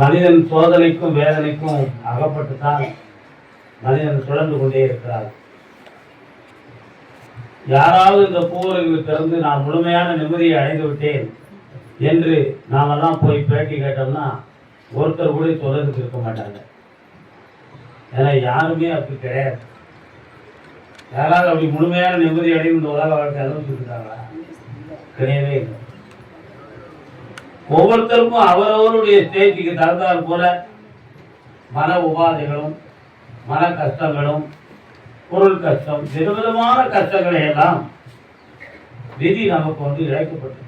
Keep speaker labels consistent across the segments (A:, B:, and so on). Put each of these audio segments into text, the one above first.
A: மனிதன் சோதனைக்கும் வேதனைக்கும் அகப்பட்டு தான் மனிதன் சுழந்து கொண்டே இருக்கிறார். யாராவது இந்த பூவுலகில் திறந்து நான் முழுமையான நிம்மதியை அடைந்து விட்டேன் என்று நாமெல்லாம் போய் பேட்டி கேட்டோம்னா ஒருத்தர் கூட தொடர்ந்து இருக்க மாட்டாங்க. ஏன்னா யாருமே அப்படி கிடையாது. யாராவது அப்படி முழுமையான நிம்மதி அடைந்து இந்த உலக வாழ்க்கை அனுபவிச்சுருக்காங்களா கிடையவே இல்லை. ஒவ்வொருத்தருக்கும் அவரவருடைய ஸ்டேஜுக்கு தகுந்தாற் போல மன உபாதைகளும் மன கஷ்டங்களும் பொருள் கஷ்டம் விதவிதமான கஷ்டங்களை எல்லாம் விதி நமக்கு வந்து இழைக்கப்பட்டது.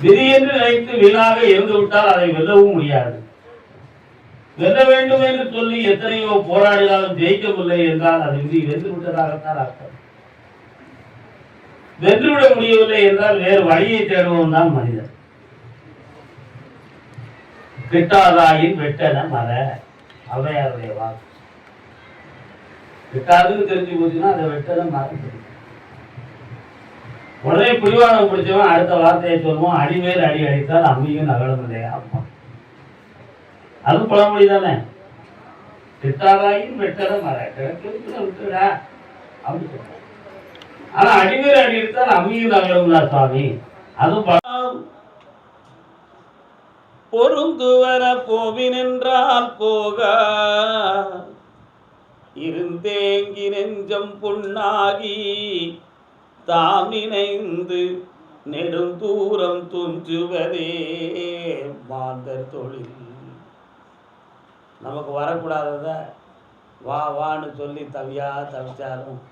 A: விதி என்று நினைத்து வீணாக இருந்து விட்டால் அதை வெல்லவும் முடியாது. வெல்ல வேண்டும் என்று சொல்லி எத்தனையோ போராடினாலும் ஜெயிக்கவில்லை என்றால் அது விதி வென்று விட்டதாகத்தான் அர்த்தம். வென்றுவிட முடியவில்லை என்றால் வேறு வழியை தேடுவோம் தான் மனிதன் கிட்டாதாயின் வெட்டன மர அவையாருடைய வாக்கு. கிட்டாதுன்னு தெரிஞ்சு போச்சுன்னா அதை வெட்டன மரம் உடனே புரிவானம் பிடிச்சவன் அடுத்த வார்த்தையை சொல்லுவோம் அடிவேர் அடி அடித்தால் அம்மியும் நகலும் இல்லையா அப்பா அது பழமொழி தானே. கிட்டாதாயின் வெட்டன மர கிழக்கு விட்டுடா அப்படின்னு சொல்றான் ஆனா அடிமேல் அடி எடுத்தால் அம்மியும் நகலும்ல சுவாமி அதுவும் பழம்
B: பொருந்துவர போவினென்றால் போக. இருந்தேங்கி நெஞ்சம் புண்ணாகி தாம் நினைந்து நெடுந்தூரம் துஞ்சுவதே மாந்தர் தொழில். நமக்கு வரக்கூடாதத வா வான்னு சொல்லி தவியா தவிச்சாலும்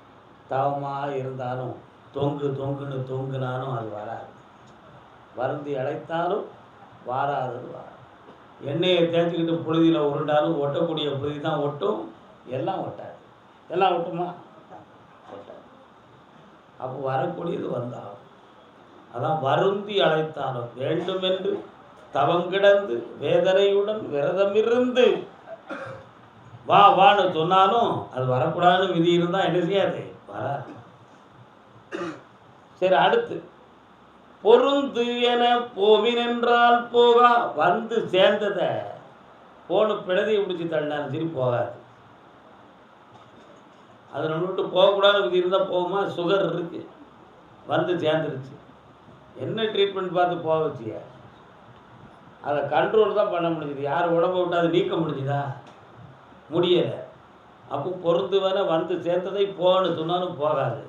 B: தவமா இருந்தாலும் தொங்கு தொங்குன்னு தொங்குனாலும் அது வராது. வருந்தி அழைத்தாலும் வாராதது வாராது. எண்ணெயை தேய்ச்சிக்கிட்டு புழுதியில் உருண்டாலும் ஒட்டக்கூடிய புழுதி தான் ஒட்டும் எல்லாம் ஒட்டாது. எல்லாம் ஒட்டுமா? ஒட்டாது. அப்போ வரக்கூடியது வந்தாகும். அதான் வருந்தி அழைத்தாலும் வேண்டுமென்று தவங்கிடந்து வேதனையுடன் விரதமிருந்து வா வான்னு சொன்னாலும் அது வரக்கூடாதுன்னு விதி இருந்தால் என்ன செய்யாது? வராது. சரி அடுத்து. பொருந்து என போவினென்றால் போகா வந்து சேர்ந்ததை. போன பிழதையை பிடிச்சி தள்ளினாலும் சரி போகாது. அது நம்ம விட்டு போகக்கூடாது விதி இருந்தால் போகுமா? சுகர் இருக்கு. வந்து சேர்ந்துருச்சு. என்ன ட்ரீட்மெண்ட் பார்த்து போக வச்சிய? அதை கண்ட்ரோல் தான் பண்ண முடிஞ்சுது. யார் உடம்ப விட்டு அதை நீக்க முடிஞ்சுதா? முடியலை. அப்போ பொருந்துவன வந்து சேர்ந்ததை போன்னு சொன்னாலும் போகாது.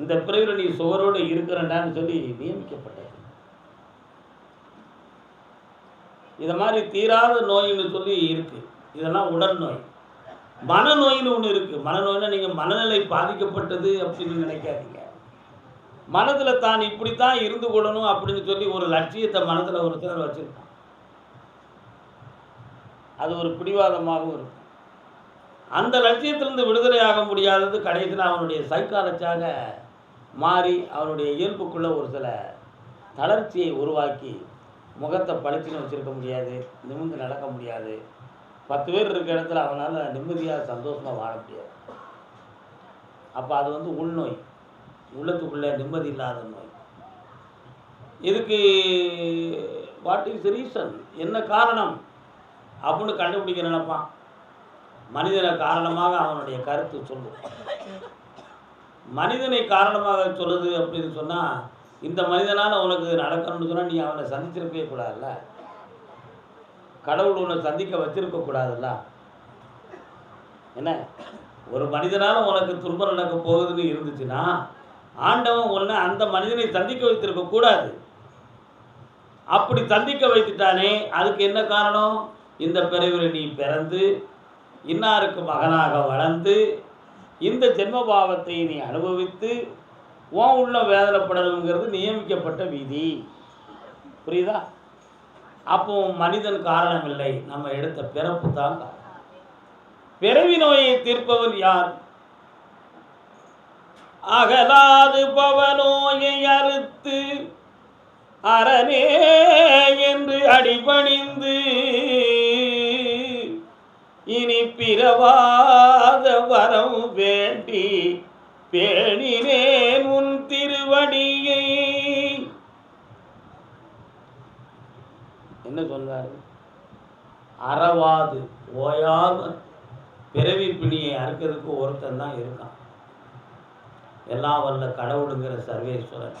B: இந்த பிறவியில் நீ சுவரோடு இருக்கிறண்டான்னு சொல்லி நியமிக்கப்பட்டது. இதை மாதிரி தீராத நோயின்னு சொல்லி இருக்குது இதெல்லாம் உடல் நோய். மனநோயின்னு ஒன்று இருக்குது மனநோயினா நீங்கள் மனநிலை பாதிக்கப்பட்டது அப்படின்னு நினைக்காதீங்க. மனதில் தான் இப்படித்தான் இருந்து கொள்ளணும் அப்படின்னு சொல்லி ஒரு லட்சியத்தை மனதில் ஒரு சிலர் வச்சுருக்கான் அது ஒரு பிடிவாதமாகவும் இருக்கும். அந்த லட்சியத்திலிருந்து விடுதலை ஆக முடியாதது கடைசியில் அவனுடைய சைக்காலஜியாக மாறி அவனுடைய இயல்புக்குள்ள ஒரு சில தளர்ச்சியை உருவாக்கி முகத்தை பளிச்சுன்னு வச்சிருக்க முடியாது நிமிர்ந்து நடக்க முடியாது. பத்து பேர் இருக்க இடத்துல அவனால் நிம்மதியாக சந்தோஷமாக வாழ முடியாது. அப்போ அது வந்து உள்நோய். உள்ளத்துக்குள்ளே நிம்மதி இல்லாத நோய். இதுக்கு வாட் இஸ் ரீசன் என்ன காரணம்? அப்படின்னு கண்டுபிடிக்க நினைப்பான். மனிதனை காரணமாக அவனுடைய கருத்து சொல்லும். மனிதனை காரணமாக சொல்லுது அப்படின்னு சொன்னால் இந்த மனிதனால் உனக்கு நடக்கணும்னு சொன்னால் நீ அவனை சந்திச்சிருக்கவே கூடாதுல்ல? கடவுள் உன்னை சந்திக்க வச்சிருக்க கூடாதுல்ல? என்ன? ஒரு மனிதனால் உனக்கு துன்பம் நடக்க போகுதுன்னு இருந்துச்சுன்னா ஆண்டவன் உன்னை அந்த மனிதனை சந்திக்க வைத்திருக்க கூடாது. அப்படி சந்திக்க வைத்துட்டானே அதுக்கு என்ன காரணம்? இந்த பிறவியில் நீ பிறந்து இன்னாருக்கு மகனாக வளர்ந்து இந்த ஜென்ம பாவத்தை நீ அனுபவித்து உன் உள்ள வேதனைப்படணுங்கிறது நியமிக்கப்பட்ட விதி. புரியுதா? அப்போ மனிதன் காரணம் இல்லை நம்ம எடுத்த பிறப்பு தான் காரணம். பிறவி நோயை தீர்ப்பவர் யார்? அகலாது பவனோயை அறுத்து அரணே என்று அடிபணிந்து இனி பிறவாத வரம் வேண்டி பேணினேன் உன் திருவடியை. என்ன சொல்றாரு? அறவாது ஓயாம பிறவி பிணியை அறுக்கிறதுக்கு ஒருத்தன் தான் இருக்கான். எல்லாம் வல்ல கடவுளுங்கிற சர்வேஸ்வரன்.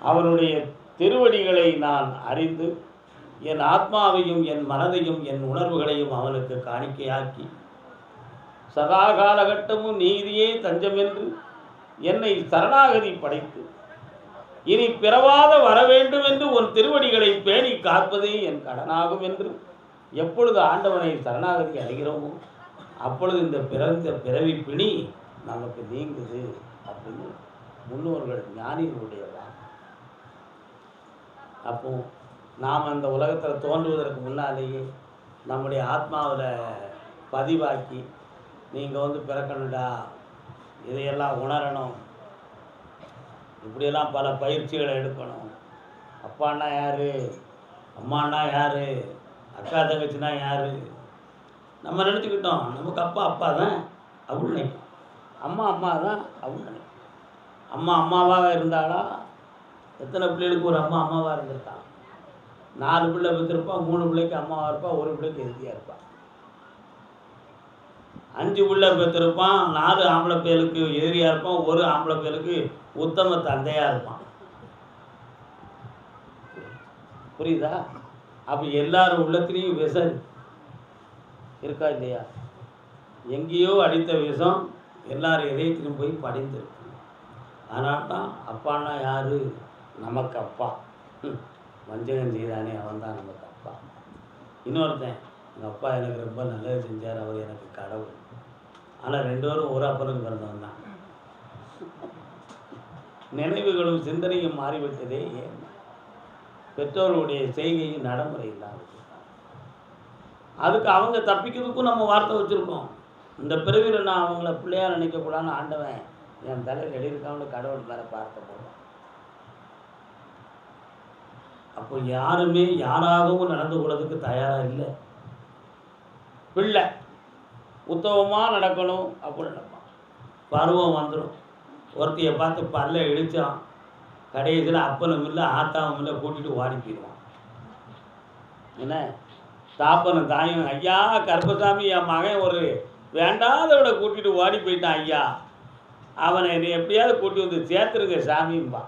B: அவனுடைய திருவடிகளை நான் அறிந்து என் ஆத்மாவையும் என் மனதையும் என் உணர்வுகளையும் அவனுக்கு காணிக்கையாக்கி சதா காலகட்டமும் நீதியே தஞ்சமென்று என்னை சரணாகதி படைத்து இனி பிறவாத வர வேண்டும் என்று உன் திருவடிகளை பேணி காப்பதே என் கடனாகும் என்று எப்பொழுது ஆண்டவனை சரணாகதி அடைகிறோமோ அப்பொழுது இந்த பிறந்த பிறவி பிணி நமக்கு நீங்குது அப்படின்னு முன்னோர்கள் ஞானிகளுடைய வாக்கு. அப்போ நாம் அந்த உலகத்தில் தோன்றுவதற்கு முன்னாலேயே நம்முடைய ஆத்மாவில் பதிவாக்கி நீங்கள் வந்து பிறக்கணும்டா இதையெல்லாம் உணரணும். இப்படியெல்லாம் பல பயிற்சிகளை எடுக்கணும். அப்பான்னா யார்? அம்மானா யார்? அக்கா தங்கச்சினா யார்? நம்ம நினச்சிக்கிட்டோம் நமக்கு அப்பா அப்பா தான் அப்படின்னு நினைக்கும் அம்மா அம்மா தான் அப்படின்னு நினைக்கும் அம்மா அம்மாவாக இருந்தாலும் எத்தனை பிள்ளைகளுக்கு ஒரு அம்மா அம்மாவாக இருந்திருக்கான்? நாலு பிள்ளை பெற்றிருப்பான் மூணு பிள்ளைக்கு அம்மாவாக இருப்பான் ஒரு பிள்ளைக்கு எதிரியாக இருப்பான் அஞ்சு பிள்ளை பெற்றிருப்பான் நாலு ஆம்பளை பேருக்கு எதிரியாக இருப்பான் ஒரு ஆம்பளை பேருக்கு உத்தம தந்தையாக இருப்பான். புரியுதா? அப்போ எல்லாரும் உள்ளத்துலேயும் விஷம் இருக்கா இல்லையா? எங்கேயோ அடித்த விஷம் எல்லாரும் இதயத்திலும் போய் படிந்திருக்கு. அதனால தான் அப்பான்னா யார்? நமக்கு அப்பா. ம், வஞ்சகம் செய்தானே அவன் தான் நமக்கு அப்பா இன்னொருத்தன் எங்கள் அப்பா எனக்கு ரொம்ப நல்லது செஞ்சார் அவர் எனக்கு கடவுள். ஆனால் ரெண்டு பேரும் ஒரு அப்பனுக்கு பிறந்தவன் தான். நினைவுகளும் சிந்தனையும் மாறிவிட்டதே ஏன்? பெற்றோர்களுடைய செய்கையும் நடைமுறை இல்லாமல் அதுக்கு அவங்க தப்பிக்கிறதுக்கும் நம்ம வார்த்தை வச்சுருக்கோம். இந்த பிறவியில் நான் அவங்கள பிள்ளையாக நினைக்கக்கூடாதுன்னு ஆண்டவன் என் தலையில் எழுதியிருக்கான்னு கடவுள் மேலே பார்த்த போகிறோம் அப்போ யாருமே யாராகவும் நடந்து கொள்றதுக்கு தயாராக இல்லை. பிள்ளை உத்தவமாக நடக்கணும் அப்படின்னு நினைப்பான் பருவம் வந்துடும் ஒருத்தையை பார்த்து பல்ல இடித்தான் கடைசியில் அப்பனும் இல்லை ஆத்தாவும் இல்லை கூட்டிகிட்டு ஓடி போயிடுவான். என்ன? தாப்பனும் தாயும் ஐயா கருப்பசாமி என் மகன் ஒரு வேண்டாதவனை கூட்டிகிட்டு ஓடி போயிட்டான் ஐயா. அவனை என்னை எப்படியாவது கூட்டி வந்து சேர்த்துருங்க சாமிம்பா.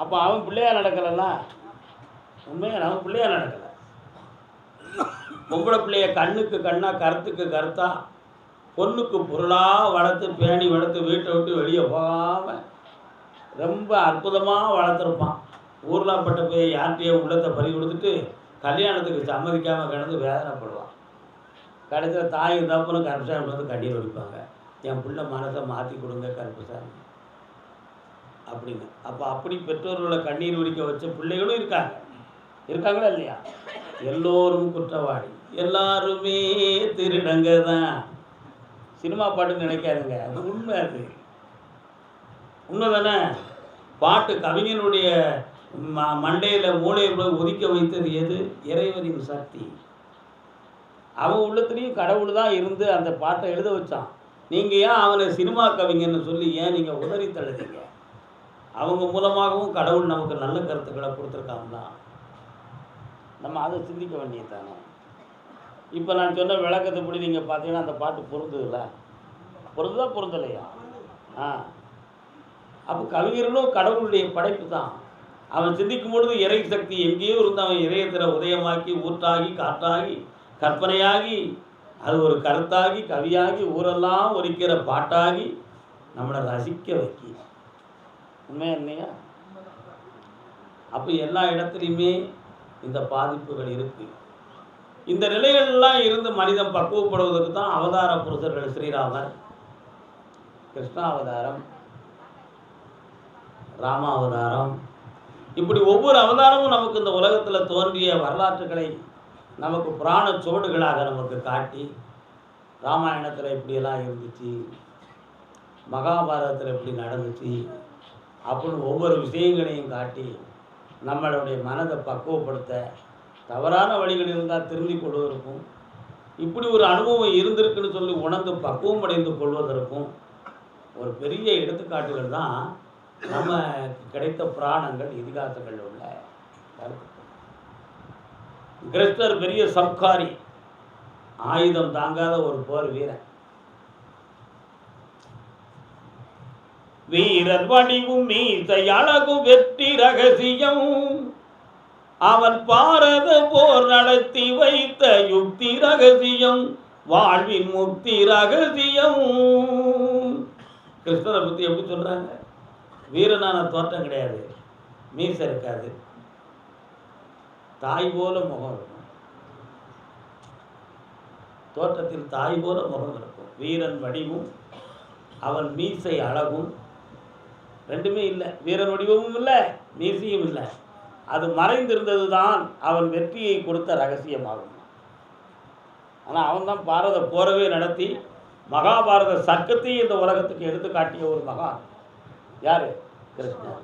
B: அப்போ அவன் பிள்ளையா நடக்கலைன்னா உண்மையாக அவன் பிள்ளையா நடக்கலை. பொம்பளை பிள்ளைய கண்ணுக்கு கண்ணா கருத்துக்கு கருத்தா பொண்ணுக்கு பொருளாக வளர்த்து பேணி வளர்த்து வீட்டை விட்டு வெளியே போகாமல் ரொம்ப அற்புதமாக வளர்த்துருப்பான். ஊர்லாப்பட்ட போய் யார்கிட்டையும் உள்ளத்தை பறி கொடுத்துட்டு கல்யாணத்துக்கு சம்மதிக்காமல் கிடந்து வேதனைப்படுவான். கடைசியில் தாய் தப்புன்னு கருப்பசாமி வந்து கண்ணீர் வடிப்பாங்க. என் பிள்ளை மனசை மாற்றி கொடுங்க கருப்பசாமி அப்படின்னு. அப்போ அப்படி பெற்றோர்களை கண்ணீர் வடிக்க வச்ச பிள்ளைகளும் இருக்காங்க. இருக்காங்களா இல்லையா? எல்லோரும் குற்றவாளி. எல்லாருமே திருடங்க தான் சினிமா பாட்டுன்னு நினைக்காதுங்க. அது உண்மை அது. உண்மை தானே? பாட்டு கவிஞனுடைய ம மண்டையில் மூளையில் ஒதுக்க வைத்தது எது? இறைவனின் சக்தி. அவன் உள்ளத்துலேயும் கடவுள் தான் இருந்து அந்த பாட்டை எழுத வச்சான். நீங்கள் ஏன் அவனை சினிமா கவிஞன்னு சொல்லி ஏன் நீங்கள் உதறி தழுதிங்க அவங்க மூலமாகவும் கடவுள் நமக்கு நல்ல கருத்துக்களை கொடுத்துருக்காங்களா? நம்ம அதை சிந்திக்க வேண்டியது தானே இப்போ நான் சொன்ன விளக்கத்தைப்படி நீங்கள் பார்த்தீங்கன்னா அந்த பாட்டு பொருந்துதுல்ல? பொருந்ததா பொருந்தலையா? ஆ. அப்போ கவிஞர்களும் கடவுளுடைய படைப்பு தான் அவன் சிந்திக்கும் பொழுது இறை சக்தி எங்கேயோ இருந்து அவன் இறையத்தில் உதயமாக்கி ஊற்றாகி காற்றாகி கற்பனையாகி அது ஒரு கருத்தாகி கவியாகி ஊரெல்லாம் ஒலிக்கிற பாட்டாகி நம்மளை ரசிக்க வைக்கி. உண்மையா இல்லையா? அப்போ எல்லா இடத்துலையுமே இந்த பாதிப்புகள் இருக்கு. இந்த நிலைகள்லாம் இருந்து மனிதன் பக்குவப்படுவதற்கு தான் அவதார புருஷர்கள் ஸ்ரீராமர். கிருஷ்ணாவதாரம் ராமாவதாரம் இப்படி ஒவ்வொரு அவதாரமும் நமக்கு இந்த உலகத்தில் தோன்றிய வரலாற்றுகளை நமக்கு புராண சுவடுகளாக நமக்கு காட்டி ராமாயணத்தில் இப்படியெல்லாம் இருந்துச்சு மகாபாரதத்தில் இப்படி நடந்துச்சு அப்படின்னு ஒவ்வொரு விஷயங்களையும் காட்டி நம்மளுடைய மனதை பக்குவப்படுத்த தவறான வழிகள் இருந்தால் திருந்திக் கொள்வதற்கும் இப்படி ஒரு அனுபவம் இருந்திருக்குன்னு சொல்லி உணர்ந்து பக்குவம் அடைந்து கொள்வதற்கும் ஒரு பெரிய எடுத்துக்காட்டுகள் தான் நம்ம கிடைத்த புராணங்கள் இதிகாசங்கள் உள்ள கிறிஸ்தர் பெரிய சம்காரி ஆயுதம் தாங்காத ஒரு போர் வீரன். வீரன் வணிவும் மீசை அழகும் வெற்றி ரகசியம். அவன் பாரத போர் நடத்தி வைத்த யுக்தி ரகசியம் வாழ்வின் முக்தி ரகசியம். கிருஷ்ணரை பத்தி எப்படி சொல்றாங்க? வீரனான தோற்றம் கிடையாது மீசை இருக்காது. தாய் போல முகம் இருக்கும். தோற்றத்தில் தாய் போல முகம் இருக்கும். வீரன் வடிவும் அவன் மீசை அழகும். ரெண்டுமே இல்லை. வீரன் வடிவமும் இல்லை மீசையும் இல்லை. அது மறைந்திருந்தது தான் அவன் வெற்றியை கொடுத்த ரகசியமாகும். ஆனால் அவன் தான் பாரத போரவே நடத்தி மகாபாரத சர்க்கத்தையும் இந்த உலகத்துக்கு எடுத்து காட்டிய ஒரு மகான். யார்? கிருஷ்ணர்.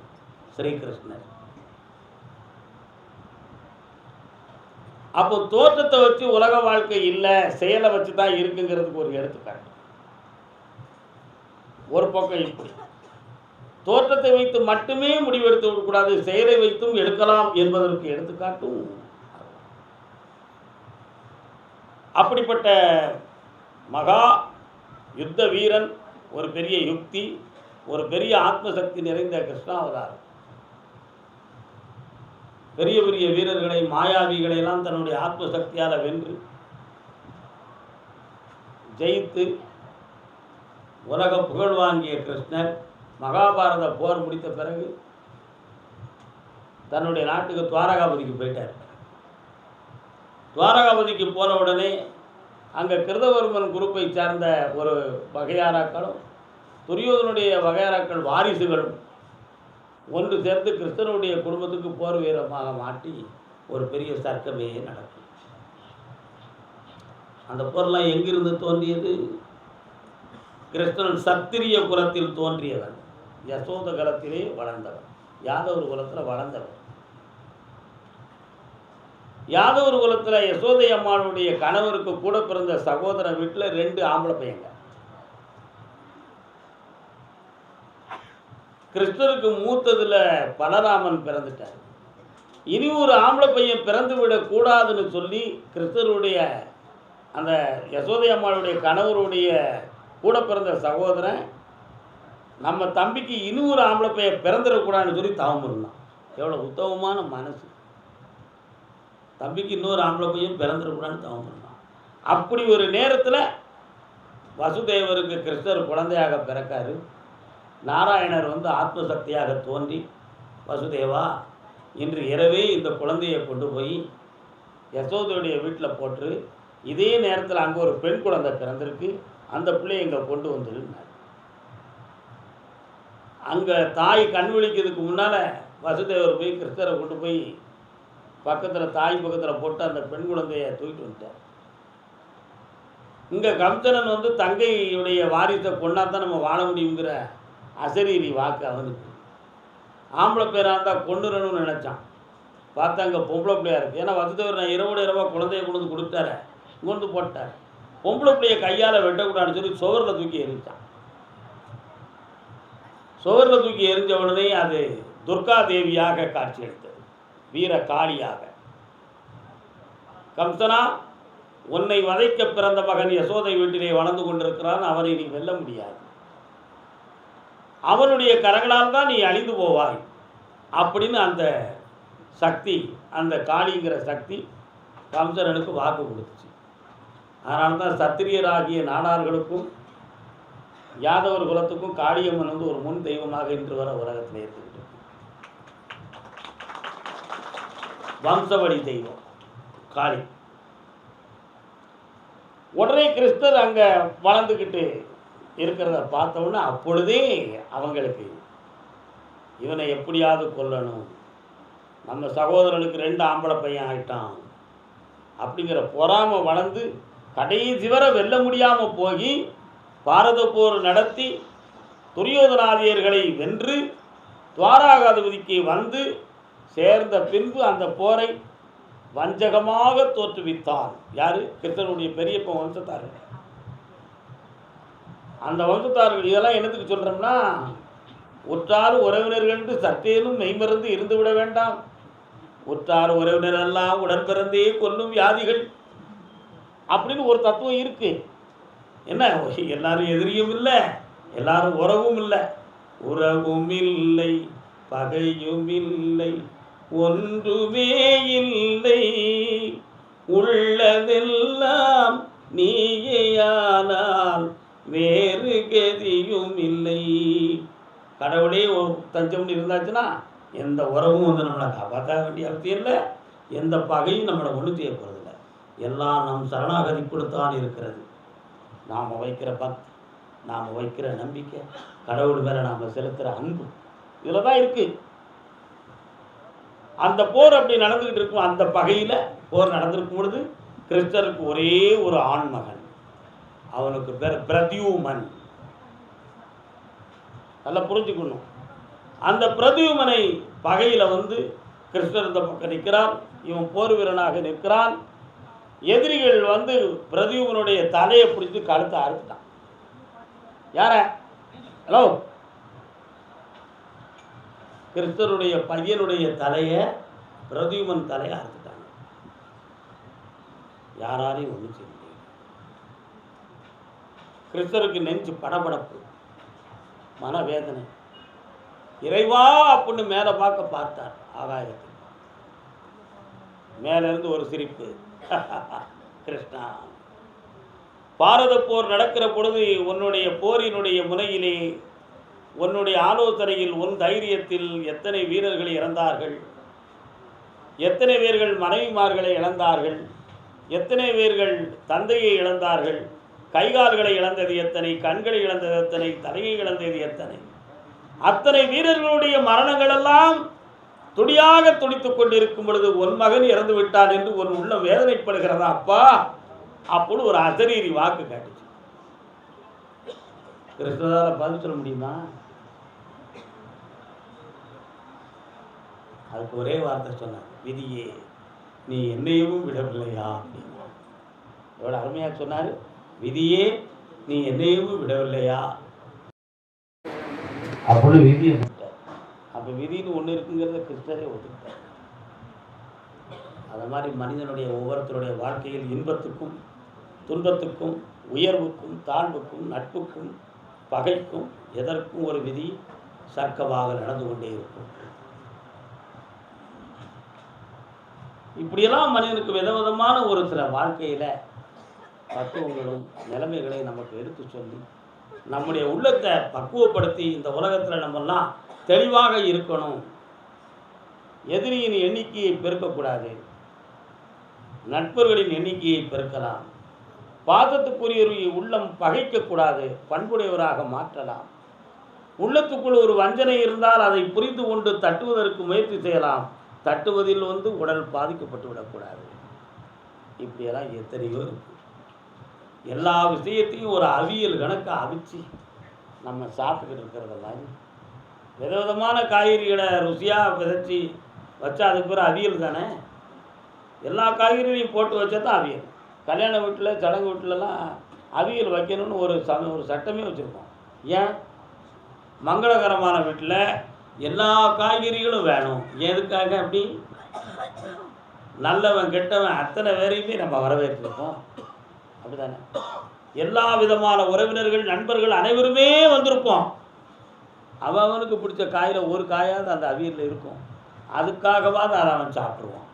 B: ஸ்ரீகிருஷ்ணர். அப்போ தோற்றத்தை வச்சு உலக வாழ்க்கை இல்லை செயலை வச்சு தான் இருக்குங்கிறதுக்கு ஒரு எடுத்துக்காட்டு. ஒரு பக்கம் இப்படி. தோற்றத்தை வைத்து மட்டுமே முடிவெடுத்து விடக்கூடாது செயலை வைத்தும் எடுக்கலாம் என்பதற்கு எடுத்துக்காட்டும். அப்படிப்பட்ட மகா யுத்த வீரன் ஒரு பெரிய யுக்தி ஒரு பெரிய ஆத்மசக்தி நிறைந்த கிருஷ்ணாவதாரம் பெரிய பெரிய வீரர்களை மாயாவிகளை எல்லாம் தன்னுடைய ஆத்மசக்தியால் வென்று ஜெயித்து உலக புகழ் வாங்கிய கிருஷ்ணர் மகாபாரத போர் முடித்த பிறகு தன்னுடைய நாட்டுக்கு துவாரகாபதிக்கு போயிட்டார். துவாரகாபதிக்கு போன உடனே அங்கே கிருதவர்மன் குரூப்பை சார்ந்த ஒரு வகையாராக்களும் துரியோதனுடைய வகையாராக்கள் வாரிசுகளும் ஒன்று சேர்ந்து கிருஷ்ணனுடைய குடும்பத்துக்கு போர் வீரமாக மாட்டி ஒரு பெரிய சர்க்கமே நடக்கும். அந்த போர்லாம் எங்கிருந்து தோன்றியது? கிருஷ்ணன் சத்திரிய குலத்தில் தோன்றியவன். யசோத கலத்திலே வளர்ந்தவர். யாதவர் குலத்தில் வளர்ந்தவர். யாதவர் குலத்தில் யசோதை அம்மாளுடைய கணவருக்கு கூட பிறந்த சகோதரன் வீட்டில் ரெண்டு ஆம்பளை பையங்க. கிறிஸ்தருக்கு மூத்ததுல பலராமன் பிறந்துட்டார். இனி ஒரு ஆம்பளை பையன் பிறந்து விடக்கூடாதுன்னு சொல்லி கிறிஸ்தருடைய அந்த யசோதை அம்மாளுடைய கணவருடைய கூட பிறந்த சகோதரன் நம்ம தம்பிக்கு இன்னொரு ஆம்பளை பையன் பிறந்துடக்கூடாதுன்னு சொல்லி தவம் இருந்தான். எவ்வளோ உத்தமமான மனசு. தம்பிக்கு இன்னொரு ஆம்பளை பையன் பிறந்துடக்கூடாதுன்னு தவம் இருந்தான் அப்படி ஒரு நேரத்தில் வசுதேவருக்கு கிருஷ்ணர் குழந்தையாக பிறக்காரு. நாராயணர் வந்து ஆத்மசக்தியாக தோன்றி வசுதேவா இன்று இரவே இந்த குழந்தையை கொண்டு போய் யசோதையுடைய வீட்டில் போட்டு இதே நேரத்தில் அங்கே ஒரு பெண் குழந்தை பிறந்திருக்கு. அந்த பிள்ளையை இங்கே கொண்டு வந்துருந்தார் அங்கே தாய் கண் விழிக்கிறதுக்கு முன்னால் வசுதேவர் போய் கிருஷ்ணரை கொண்டு போய் பக்கத்தில் தாய் பக்கத்தில் போட்டு அந்த பெண் குழந்தையை தூக்கிட்டு வந்துட்டார். இங்கே கம்சனன் வந்து தங்கையுடைய வாரிசை கொண்டா தான் நம்ம வாழ முடியுங்கிற அசரீரி வாக்கு அவனுக்கு. ஆம்பளை பேராக இருந்தால் கொண்டுறணும்னு நினச்சான். பார்த்தா அங்கே பொம்பளை பிள்ளையா இருக்குது ஏன்னா வசுதேவர் நான் இரவோட இரவாக குழந்தைய கொண்டு வந்து கொடுத்தாரு கொண்டு போட்டார். பொம்பளை பிள்ளைய கையால் வெட்டக்கூடாதுன்னு சொல்லி சுவரில் தூக்கி எரிச்சான் சுவரில் தூக்கி எரிஞ்ச உடனே அது துர்கா தேவியாக காட்சியளித்தது. வீர காளியாக. கம்சனா உன்னை வதைக்க பிறந்த மகன் யசோதை வீட்டிலே வளர்ந்து கொண்டிருக்கிறான். அவனை நீ வெல்ல முடியாது. அவனுடைய கரங்களால் தான் நீ அழிந்து போவாய். அப்படின்னு அந்த சக்தி அந்த காளிங்கிற சக்தி கம்சனனுக்கு வாக்கு கொடுத்துச்சு. அதனால தான் சத்திரியராகிய நாடார்களுக்கும் யாதவர் குலத்துக்கும் காளியம்மன் வந்து ஒரு முன் தெய்வமாக இன்று வர உலகத்தில் ஏற்றுக்கிட்டு இருக்கு. வம்சவழி தெய்வம் காளி உடனே கிறிஸ்தர் அங்கே வளர்ந்துக்கிட்டு இருக்கிறத பார்த்தோன்னா அப்பொழுதே அவங்களுக்கு இவனை எப்படியாவது கொல்லணும் நம்ம சகோதரனுக்கு ரெண்டு ஆம்பளை பையன் ஆயிட்டான் அப்படிங்கிற பொறாமை வளர்ந்து கடைசி வரை வெல்ல முடியாமல் போய் பாரத போர் நடத்தி துரியோதனாதியர்களை வென்று துவாராகாதிபதிக்கு வந்து சேர்ந்த பின்பு அந்த போரை வஞ்சகமாக தோற்றுவித்தான். யார்? கிருஷ்ணனுடைய பெரியப்ப வம்சத்தார்கள். அந்த வம்சத்தார்கள் இதெல்லாம் என்னத்துக்கு சொல்கிறோம்னா உற்றார் உறவினர்கள் என்று சற்றேனும் மெய்மறந்து இருந்து விட வேண்டாம். உற்றார் உறவினர் எல்லாம் உடன் பிறந்தே கொல்லும் வியாதிகள் அப்படின்னு ஒரு தத்துவம் இருக்குது என்ன? எல்லாரும் எதிரியும் இல்லை. எல்லாரும் உறவும் இல்லை. உறவும் இல்லை பகையும் இல்லை ஒன்றுமே இல்லை. உள்ளதெல்லாம் நீயானால் வேறு கதியும் இல்லை. கடவுளே தஞ்சம் இருந்தாச்சுன்னா எந்த உறவும் வந்து நம்மளை காப்பாற்ற வேண்டிய அவசியம் இல்லை. எந்த பகையும் நம்மளை ஒன்றும் செய்ய எல்லாம் நம் சரணாகதிக்குள்தான் இருக்கிறது. நாம் வைக்கிற பக்தி நாம் வைக்கிற நம்பிக்கை கடவுள் மேலே நாம் செலுத்துகிற அன்பு இதில் தான் இருக்குது அந்த போர் அப்படி நடந்துக்கிட்டு இருக்கும். அந்த பகையில் போர் நடந்திருக்கும் பொழுது கிறிஸ்தருக்கு ஒரே ஒரு ஆண்மகன். அவனுக்கு பேர் பிரதியூமன். நல்லா புரிஞ்சுக்கணும். அந்த பிரதியுமனை பகையில் வந்து கிருஷ்ணர் இந்த பக்கம் நிற்கிறான் இவன் போர் வீரனாக நிற்கிறான். எதிரிகள் வந்து பிரதியுமனுடைய தலையை பிடிச்சி கழுத்தை அறுத்துட்டான். யார? ஹலோ? கிறிஸ்தருடைய பையனுடைய தலையை பிரதியுமன் தலையை அறுத்துட்டாங்க. யாராலையும் ஒன்றும் செய்ய முடியாது கிறிஸ்தருக்கு நெஞ்சு படபடப்பு மனவேதனை. இறைவா அப்படின்னு மேலே பார்க்க பார்த்தார் ஆகாயத்தில் மேலேருந்து ஒரு சிரிப்பு. கிருஷ்ணா. பாரத போர் நடக்கிற பொழுது உன்னுடைய போரினுடைய முனையிலே உன்னுடைய ஆலோசனையில் உன் தைரியத்தில் எத்தனை வீரர்கள் இறந்தார்கள்? எத்தனை பேர்கள் மனைவிமார்களை இழந்தார்கள்? எத்தனை பேர்கள் தந்தையை இழந்தார்கள்? கைகால்களை இழந்தது எத்தனை? கண்களை இழந்தது எத்தனை? தலையை இழந்தது எத்தனை? அத்தனை வீரர்களுடைய மரணங்களெல்லாம் துடியாக துடித்துக் கொண்டிருக்கும் பொழுது உன் மகன் இறந்து விட்டான் என்று ஒரு உள்ள வேதனைப்படுகிறதா? அப்பா அப்படின்னு ஒரு அசரீரி வாக்கு காட்டுச்சு. கிருஷ்ணதால பதில் சொல்ல முடியுமா? அதுக்கு ஒரே வார்த்தை சொன்னார் விதியே நீ என்னையும் விடவில்லையா? அப்படின்னா. எவ்வளோ அருமையாக சொன்னார் விதியே நீ என்னையும் விடவில்லையா?
A: அப்படின்னு விதியை
B: அப்போ விதின்னு ஒன்று இருக்குங்கிறத கிருஷ்ணரே ஒத்துக்கிட்டார். அது மாதிரி மனிதனுடைய ஒவ்வொருத்தருடைய வாழ்க்கையில் இன்பத்துக்கும் துன்பத்துக்கும் உயர்வுக்கும் தாழ்வுக்கும் நட்புக்கும் பகைக்கும் எதற்கும் ஒரு விதி சர்க்கமாக நடந்து கொண்டே இருக்கும். இப்படியெல்லாம் மனிதனுக்கு விதவிதமான ஒரு சில வாழ்க்கையில் தத்துவங்களும் நிலைமைகளை நமக்கு எடுத்து சொல்லி நம்முடைய உள்ளத்தை பக்குவப்படுத்தி இந்த உலகத்தில் நம்மெல்லாம் தெளிவாக இருக்கணும். எதிரியின் எண்ணிக்கையை பெருக்கக்கூடாது. நட்பர்களின் எண்ணிக்கையை பெருக்கலாம். பாதத்துக்குரியவரை உள்ளம் பகைக்கக்கூடாது. பண்புடையவராக மாற்றலாம். உள்ளத்துக்குள் ஒரு வஞ்சனை இருந்தால் அதை புரிந்து கொண்டு தட்டுவதற்கு முயற்சி செய்யலாம். தட்டுவதில் வந்து உடல் பாதிக்கப்பட்டு விடக்கூடாது. இப்படியெல்லாம் எத்தனையோ இருக்கு. எல்லா விஷயத்தையும் ஒரு அவியல் கணக்கு அவிச்சு நம்ம சாப்பிட்டுக்கிட்டு இருக்கிறதெல்லாம் விதவிதமான காய்கறிகளை ருசியாக விதைச்சி வச்சா அதுக்கு பேர் அவியல் தானே? எல்லா காய்கறிகளையும் போட்டு வச்சா தான் அவியல். கல்யாண வீட்டில் சடங்கு வீட்டிலலாம் அவியல் வைக்கணும்னு ஒரு சம ஒரு சட்டமே வச்சுருக்கோம். ஏன்? மங்களகரமான வீட்டில் எல்லா காய்கறிகளும் வேணும். எதுக்காக அப்படி? நல்லவன் கெட்டவன் அத்தனை பேரையுமே நம்ம வரவேற்றிருக்கோம். அப்படிதானே? எல்லா விதமான உறவினர்கள் நண்பர்கள் அனைவருமே வந்திருப்போம். அவன் அவனுக்கு பிடிச்ச காயில் ஒரு காயாவது அந்த அவியலில் இருக்கும். அதுக்காகவாது அதை அவன் சாப்பிட்ருவான்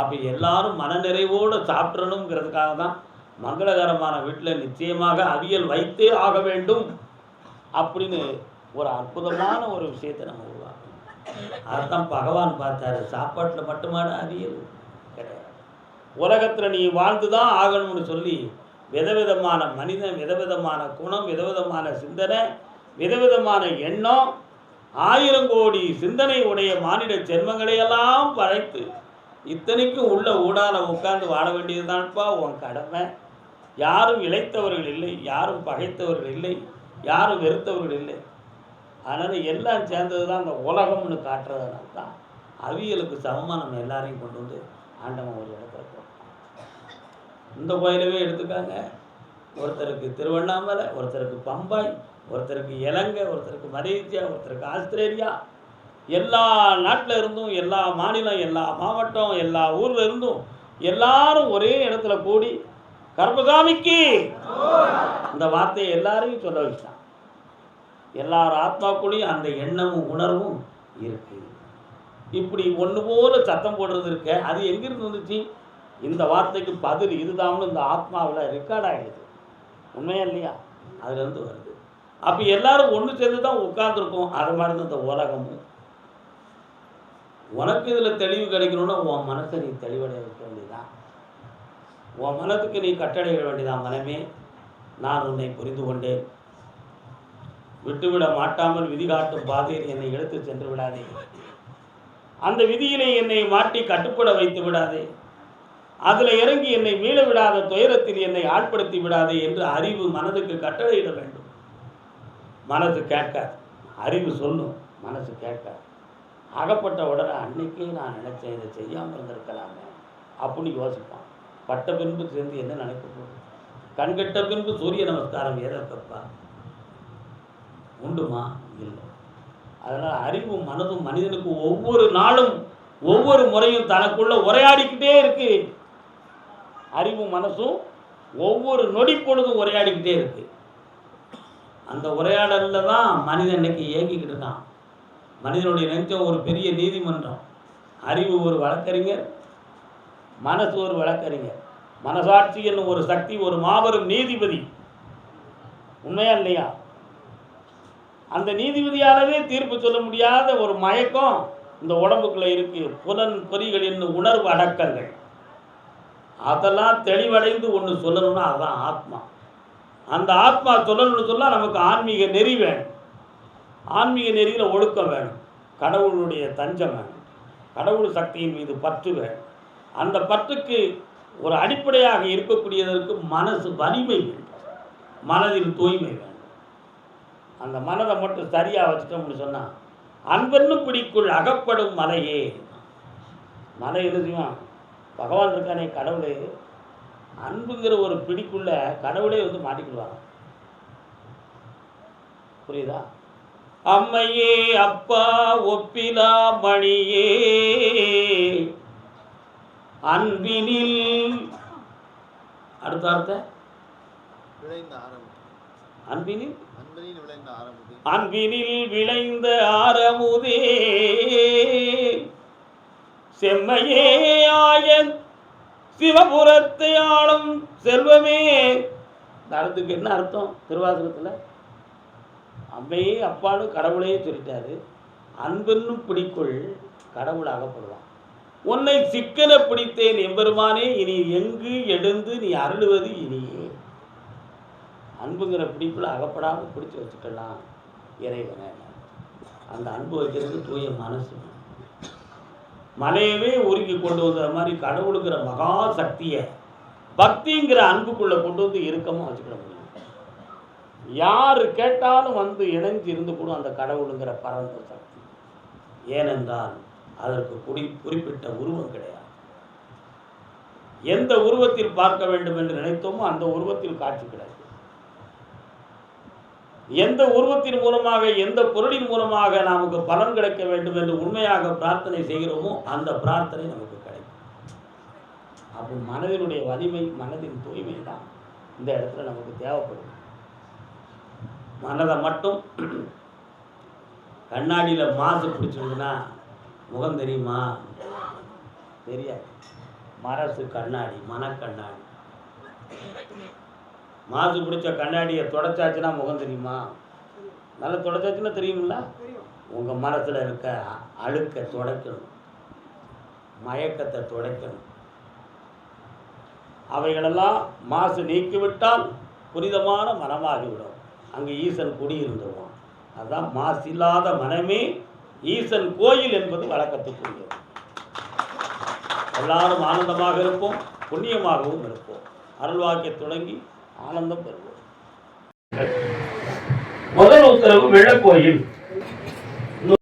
B: அப்போ எல்லாரும் மனநிறைவோடு சாப்பிட்றணுங்கிறதுக்காக தான் மங்களகரமான வீட்டில் நிச்சயமாக அவியல் வைத்தே ஆக வேண்டும் அப்படின்னு ஒரு அற்புதமான ஒரு விஷயத்தை நம்ம உருவாக்கணும். அதுதான் பகவான் பார்த்தாரு சாப்பாட்டில் மட்டுமான அவியல்? உலகத்தில் நீ வாழ்ந்து தான் ஆகணும்னு சொல்லி விதவிதமான மனிதன் விதவிதமான குணம் விதவிதமான சிந்தனை விதவிதமான எண்ணம் ஆயிரம் கோடி சிந்தனை உடைய மானிட ஜென்மங்களையெல்லாம் பழைத்து இத்தனைக்கும் உள்ள ஊடால உட்கார்ந்து வாழ வேண்டியதுதான்ப்பா உன் கடமை. யாரும் இழைத்தவர்கள் இல்லை யாரும் பகைத்தவர்கள் இல்லை யாரும் வெறுத்தவர்கள் இல்லை. அதனால் எல்லாம் சேர்ந்தது தான் அந்த உலகம்னு காட்டுறதுனால தான் அவியலுக்கு சமமாக நம்ம எல்லாரையும் கொண்டு வந்து ஆண்டவன் ஒரு இடத்துல போட்டான் இந்த கோயிலவே எடுத்துக்காங்க. ஒருத்தருக்கு திருவண்ணாமலை ஒருத்தருக்கு பம்பாய் ஒருத்தருக்கு இலங்கை ஒருத்தருக்கு மலேசியா ஒருத்தருக்கு ஆஸ்திரேலியா. எல்லா நாட்டில் இருந்தும் எல்லா மாநிலம் எல்லா மாவட்டம் எல்லா ஊரில் இருந்தும் எல்லாரும் ஒரே இடத்துல கூடி கர்மசாமிக்கு இந்த வார்த்தையை எல்லாரையும் சொல்ல வச்சான் எல்லார் ஆத்மாக்குள்ளேயும் அந்த எண்ணமும் உணர்வும் இருக்குது இப்படி ஒன்று போல சத்தம் போடுறது இருக்க அது எங்கிருந்து வந்துச்சு? இந்த வார்த்தைக்கு பதில் இதுதான் இந்த ஆத்மாவில் ரெக்கார்ட் ஆகிடுது உண்மையா இல்லையா? அதுலேருந்து வருது. அப்போ எல்லாரும் ஒன்று சேர்ந்து தான் உட்காந்துருக்கோம் அது மாதிரி தான் இந்த உலகமும். உனக்கு இதில் தெளிவு கிடைக்கணும்னா உன் மனசை நீ தெளிவடைய வைக்க வேண்டியதான் உன் மனதுக்கு நீ கட்டளையிட வேண்டியதான் மனமே நான் உன்னை புரிந்து கொண்டேன். விட்டுவிட மாட்டாமல் விதி காட்டும் பாதையில் என்னை எடுத்து சென்று விடாதே. அந்த விதியிலே என்னை மாட்டி கட்டுப்பட வைத்து விடாதே. அதில் இறங்கி என்னை மீள விடாத துயரத்தில் என்னை ஆட்படுத்தி விடாதே என்று அறிவு மனதுக்கு கட்டளையிட வேண்டும். மனது கேட்காது. அறிவு சொல்லும் மனசு கேட்காது. அகப்பட்ட உடனே அன்னைக்கே நான் நினைச்சேன் இதை செய்யாமல் இருந்திருக்கலாமே அப்படின்னு யோசிப்பான். பட்ட பின்பு சேர்ந்து என்ன நினைக்க போகுது? கண்கட்ட பின்பு சூரிய நமஸ்காரம் ஏதற்கப்பா உண்டுமா? இல்லை. அதனால் அறிவும் மனதும் மனிதனுக்கு ஒவ்வொரு நாளும் ஒவ்வொரு முறையும் தனக்குள்ள உரையாடிக்கிட்டே இருக்கு. அறிவும் மனசும் ஒவ்வொரு நொடி பொழுதும் உரையாடிக்கிட்டே இருக்கு. அந்த உரையாடலில் தான் மனிதன் இன்னைக்கு இயங்கிக்கிட்டு இருக்கான். மனிதனுடைய நெஞ்சம் ஒரு பெரிய நீதிமன்றம். அறிவு ஒரு வழக்கறிஞர் மனசு ஒரு வழக்கறிஞர். மனசாட்சி என்னும் ஒரு சக்தி ஒரு மாபெரும் நீதிபதி. உண்மையா இல்லையா? அந்த நீதிபதியாலவே தீர்ப்பு சொல்ல முடியாத ஒரு மயக்கம் இந்த உடம்புக்குள்ள இருக்கு. புலன் பொறிகளின் உணர்வு அடக்கங்கள். அதெல்லாம் தெளிவடைந்து ஒன்று சொல்லணும்னா அதுதான் ஆத்மா. அந்த ஆத்மா சொல்லணும்னு சொன்னால் நமக்கு ஆன்மீக நெறி வேணும். ஆன்மீக நெறியில் ஒழுக்கம் வேணும். கடவுளுடைய தஞ்சம் வேணும். கடவுள் சக்தியின் மீது பற்று வேணும். அந்த பற்றுக்கு ஒரு அடிப்படையாக இருக்கக்கூடியதற்கு மனசு வலிமை வேண்டும். மனதில் தூய்மை வேண்டும் அந்த மனதை மட்டும் சரியாக வச்சுட்டோம்னு சொன்னால் அன்பென்னு பிடிக்குள் அகப்படும் மலையே. மலை எழுதியும் பகவான் இருக்கானே கடவுளே. அன்புங்கிற ஒரு பிடிக்குள்ள கடவுளே வந்து மாட்டிக்கிடுவாங்க புரியுதா? அம்மையே அப்பா ஒப்பிலா மணியே. அன்பினில் அடுத்த அர்த்த
C: விளைந்த ஆரம்பம்
B: அன்பினில்?
C: அன்பனில் விளைந்த
B: ஆரமுதே செம்மையே ஆயன் சிவபுரத்தை ஆளும் செல்வமே. அர்த்தத்துக்கு என்ன அர்த்தம்? திருவாசகத்தில்? அம்மையே அப்பான்னு கடவுளையே சொல்லிட்டாரு. அன்பென்னும் பிடிக்குள் கடவுள் அகப்படுவான். உன்னை சிக்கன பிடித்தேன் எம்பெருமானே இனி எங்கு எழுந்து நீ அருளுவது இனியே அன்புங்கிற பிடிப்பில் அகப்படாமல் பிடிச்சி வச்சுக்கலாம் இறைவனை. அந்த அன்பு வைக்கிறது தூய மனசு. மலையவே உருக்கி கொண்டு வந்த மாதிரி கடவுளுங்கிற மகா சக்தியை பக்திங்கிற அன்புக்குள்ளே கொண்டு வந்து இறுக்கமாக வச்சுக்கிட முடியும். யார் கேட்டாலும் வந்து இணைஞ்சு இருந்து கூட அந்த கடவுளுங்கிற பரந்த சக்தி. ஏனென்றால் அதற்கு குடி குறிப்பிட்ட உருவம் கிடையாது. எந்த உருவத்தில் பார்க்க வேண்டும் என்று நினைத்தோமோ அந்த உருவத்தில் காட்சி கிடையாது. எந்த உருவத்தின் மூலமாக எந்த பொருளின் மூலமாக நமக்கு பலன் கிடைக்க வேண்டும் என்று உண்மையாக பிரார்த்தனை செய்கிறோமோ அந்த பிரார்த்தனை நமக்கு கிடைக்கும். அப்போ மனதினுடைய வலிமை மனதின் தூய்மை தான் இந்த இடத்துல நமக்கு தேவைப்படும் மனதை மட்டும் கண்ணாடியில் மாசு பிடிச்சிருந்துன்னா முகம் தெரியுமா? தெரியாது. மரசு கண்ணாடி மனக்கண்ணாடி. மாசு பிடிச்ச கண்ணாடியை தொடச்சாச்சுன்னா முகம் தெரியுமா? நல்லா தொடச்சாச்சுன்னா தெரியுங்களா? உங்கள் மனசில் இருக்க அழுக்கை துடைக்கணும். மயக்கத்தை துடைக்கணும். அவைகளெல்லாம் மாசு நீக்கிவிட்டால் புனிதமான மனமாகிவிடும். அங்கே ஈசன் குடியிருந்துருவான். அதான் மாசில்லாத மனமே ஈசன் கோயில் என்பது வழக்கத்துக்குரியது. எல்லாரும் ஆனந்தமாக இருப்போம் புண்ணியமாகவும் இருப்போம். அருள்வாக்கிய தொடங்கி ஆனந்தம் பெறுவோம். முதல் உத்தரவு விழக்கோயில்